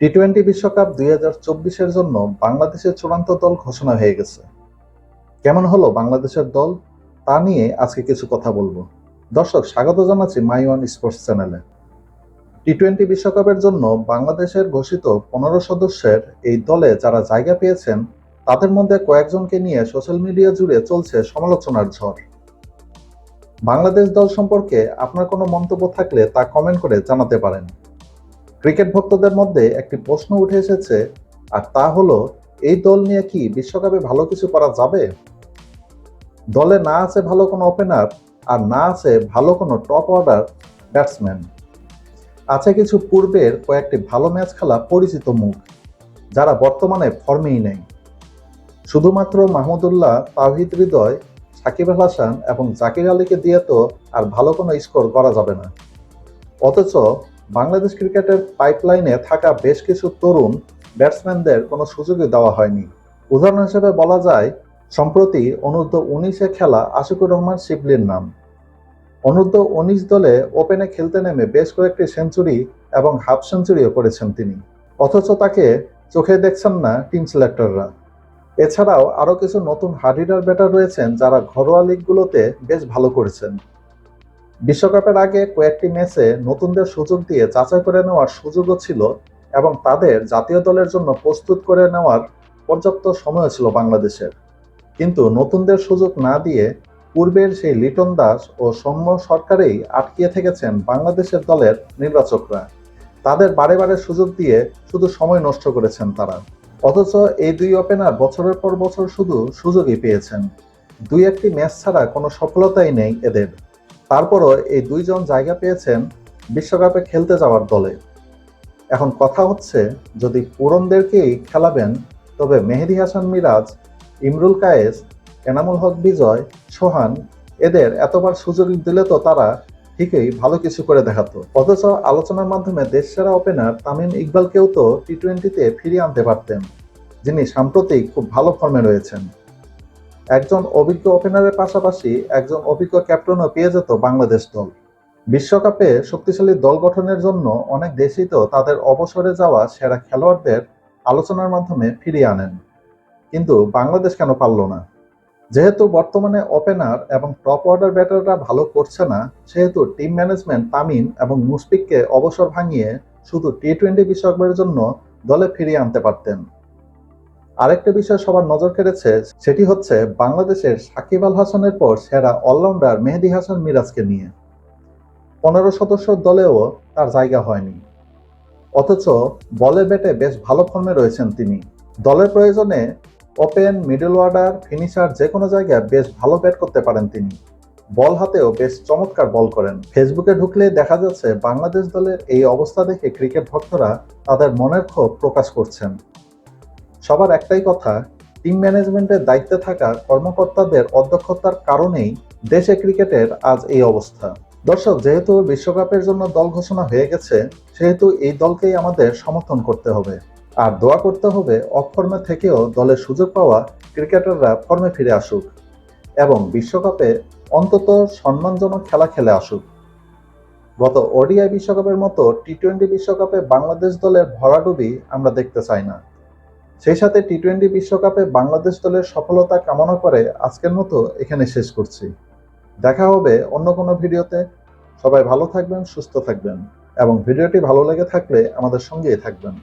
T twenty বিশ্বকাপ দুই হাজার চব্বিশের জন্য বাংলাদেশের চূড়ান্ত দল ঘোষণা হয়ে গেছে। কেমন হলো বাংলাদেশের দল? তা নিয়ে আজকে কিছু কথা বলব। দর্শক, স্বাগত জানাচ্ছি মাই ওয়ান স্পোর্টস চ্যানেলে। টি টোয়েন্টি বিশ্বকাপের জন্য বাংলাদেশের ঘোষিত পনেরো সদস্যের এই দলে যারা জায়গা পেয়েছেন, তাদের মধ্যে কয়েকজনকে নিয়ে সোশ্যাল মিডিয়া জুড়ে চলছে সমালোচনার ঝড়। বাংলাদেশ দল সম্পর্কে আপনার কোনো মন্তব্য থাকলে তা কমেন্ট করে জানাতে পারেন। ক্রিকেট ভক্তদের মধ্যে একটি প্রশ্ন উঠে এসেছে, আর তা হলো, এই দল নিয়ে কি বিশ্বকাপে ভালো কিছু করা যাবে? দলে না আছে ভালো কোনো ওপেনার আর না আছে ভালো কোনো টপ অর্ডার ব্যাটসম্যান আছে কিছু পূর্বের কয়েকটি ভালো ম্যাচ খেলা পরিচিত মুখ, যারা বর্তমানে ফর্মেই নেই। শুধুমাত্র মাহমুদুল্লাহ তাহিদ হৃদয়, সাকিব আল হাসান এবং জাকির আলীকে দিয়ে তো আর ভালো কোনো স্কোর করা যাবে না। অথচ বাংলাদেশ ক্রিকেটের পাইপলাইনে থাকা বেশ কিছু তরুণ ব্যাটসম্যানদের কোনো সুযোগই দেওয়া হয়নি। উদাহরণ হিসেবে বলা যায়, সম্প্রতি অনূর্ধ্ব উনিশে খেলা আশিকুর রহমান শিবলির নাম। অনূর্ধ্ব উনিশ দলে ওপেনে খেলতে নেমে বেশ কয়েকটি সেঞ্চুরি এবং হাফ সেঞ্চুরিও করেছেন তিনি। অথচ তাকে চোখে দেখছেন না টিম সিলেক্টররা এছাড়াও আরও কিছু নতুন হার্ডিডার ব্যাটার রয়েছেন যারা ঘরোয়া লিগগুলোতে বেশ ভালো করেছেন। বিশ্বকাপের আগে কয়েকটি ম্যাচে নতুনদের সুযোগ দিয়ে যাচাই করে নেওয়ার সুযোগও ছিল এবং তাদের জাতীয় দলের জন্য প্রস্তুত করে নেওয়ার পর্যাপ্ত সময় ছিল বাংলাদেশের। কিন্তু নতুনদের সুযোগ না দিয়ে পূর্বের সেই লিটন দাস ও সৌম্য সরকারেই আটকিয়ে থেকেছেন বাংলাদেশের দলের নির্বাচকরা। তাদের বারে বারে সুযোগ দিয়ে শুধু সময় নষ্ট করেছেন তারা। অথচ এই দুই ওপেনার বছরের পর বছর শুধু সুযোগই পেয়েছেন। দুই একটি ম্যাচ ছাড়া কোনো সফলতাই নেই এদের। তারপরও এই দুইজন জায়গা পেয়েছেন বিশ্বকাপে খেলতে যাওয়ার দলে। এখন কথা হচ্ছে, যদি পুরনদেরকেই খেলাবেন, তবে মেহেদি হাসান মিরাজ, ইমরুল কায়েস, এনামুল হক বিজয়, সোহান, এদের এতবার সুযোগ দিলে তো তারা ঠিকই ভালো কিছু করে দেখাতো। অথচ আলোচনার মাধ্যমে দেশসেরা ওপেনার তামিম ইকবালকেও তো টি টোয়েন্টিতে ফিরিয়ে আনতে পারতেন, যিনি সাম্প্রতিক খুব ভালো ফর্মে রয়েছেন। একজন অভিজ্ঞ ওপেনারের পাশাপাশি একজন অভিজ্ঞ ক্যাপ্টেনও পেয়ে যেত বাংলাদেশ দল। বিশ্বকাপে শক্তিশালী দল গঠনের জন্য অনেক দেশই তো তাদের অবসরে যাওয়া সেরা খেলোয়াড়দের আলোচনার মাধ্যমে ফিরিয়ে আনেন। কিন্তু বাংলাদেশ কেন পারল না? যেহেতু বর্তমানে ওপেনার এবং টপ অর্ডার ব্যাটাররা ভালো করছে না, সেহেতু টিম ম্যানেজমেন্ট তামিম এবং মুশফিককে অবসর ভাঙিয়ে শুধু টি টোয়েন্টি বিশ্বকাপের জন্য দলে ফিরিয়ে আনতে পারতেন। আরেকটা বিষয় সবার নজর কেড়েছে, সেটি হচ্ছে বাংলাদেশের সাকিব আল হাসানের পর সেরা অলরাউন্ডার মেহেদি হাসান মিরাজকে নিয়ে। পনেরো সদস্য দলেও তার জায়গা হয়নি। অথচ বলে ব্যাটে বেশ ভালো ফর্মে রয়েছেন তিনি। দলের প্রয়োজনে ওপেন, মিডল অর্ডার, ফিনিশার যে কোনো জায়গায় বেশ ভালো ব্যাট করতে পারেন তিনি। বল হাতেও বেশ চমৎকার বল করেন। ফেসবুকে ঢুকলে দেখা যাচ্ছে বাংলাদেশ দলের এই অবস্থা দেখে ক্রিকেট ভক্তরা তাদের মনের ক্ষোভ প্রকাশ করছেন। সবার একটাই কথা টিম ম্যানেজমেন্টের দায়িত্বে থাকা কর্মকর্তাদের অধ্যক্ষতার কারণেই দেশে ক্রিকেটের আজ এই অবস্থা। দর্শক, যেহেতু বিশ্বকাপের জন্য দল ঘোষণা হয়ে গেছে, সেহেতু এই দলকেই আমাদের সমর্থন করতে হবে। আর দোয়া করতে হবে অফর্মে থেকেও দলের সুযোগ পাওয়া ক্রিকেটাররা ফর্মে ফিরে আসুক এবং বিশ্বকাপে অন্তত সম্মানজনক খেলা খেলে আসুক। গত ওডিআই বিশ্বকাপের মতো টি টোয়েন্টি বিশ্বকাপে বাংলাদেশ দলের ভরাডুবি আমরা দেখতে চাই না। সেই সাথে টি টোয়েন্টি বিশ্বকাপে বাংলাদেশ দলের সফলতা কামনা করে আজকের মতো এখানে শেষ করছি। দেখা হবে অন্য কোনো ভিডিওতে। সবাই ভালো থাকবেন, সুস্থ থাকবেন এবং ভিডিওটি ভালো লেগে থাকলে আমাদের সঙ্গেই থাকবেন।